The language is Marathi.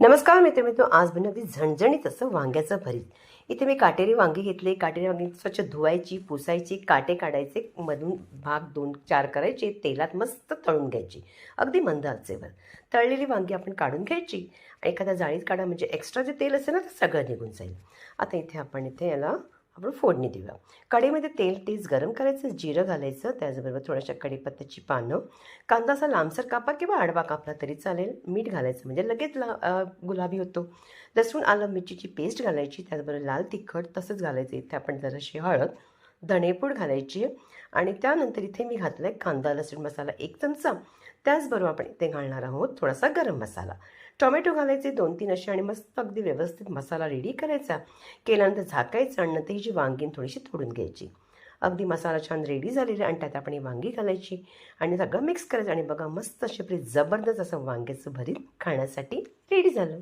नमस्कार मित्र मित्र आज बनवली झणझणीत असं वांग्याचं भरीत. इथे मी काटेरी वांगी घेतले. काटेरी वांगी स्वच्छ धुवायची पुसायची काटे काढायचे मधून भाग दोन चार करायचे तेलात मस्त तळून घ्यायची. अगदी मंद आचेवर. तळलेली वांगी आपण काढून घ्यायची. आणि एखाद्या जाळीत काढा म्हणजे एक्स्ट्रा जे तेल असेल ना ते सगळं निघून जाईल. आता इथे आपण इथे याला आपण फोडणी देऊया. कढईमध्ये तेल तेच गरम करायचं जिरं घालायचं त्याचबरोबर थोड्याशा कढीपत्त्याची पानं. कांदा असा लांबसर कापा किंवा आडवा कापला तरी चालेल. मीठ घालायचं म्हणजे लगेच ला गुलाबी होतो. लसूण आलं मिरचीची पेस्ट घालायची त्याचबरोबर लाल तिखट तसंच घालायचं. इथे आपण जराशी हळद धणेपूड घालायची आणि त्यानंतर इथे मी घातला आहे कांदा लसूण मसाला एक चमचा. त्याचबरोबर आपण इथे घालणार आहोत थोडासा गरम मसाला. टोमॅटो घालायचे दोन तीन असे आणि मस्त अगदी व्यवस्थित मसाला रेडी करायचा. केल्यानंतर झाकायचं आणि नंतर ही जी वांगीन थोडीशी तोडून घ्यायची. अगदी मसाला छान रेडी झालेला आहे आणि त्यात आपण ही वांगी घालायची आणि सगळं मिक्स करायचं. आणि बघा मस्त अशी आपली जबरदस्त असं वांग्याचं भरीत खाण्यासाठी रेडी झालं.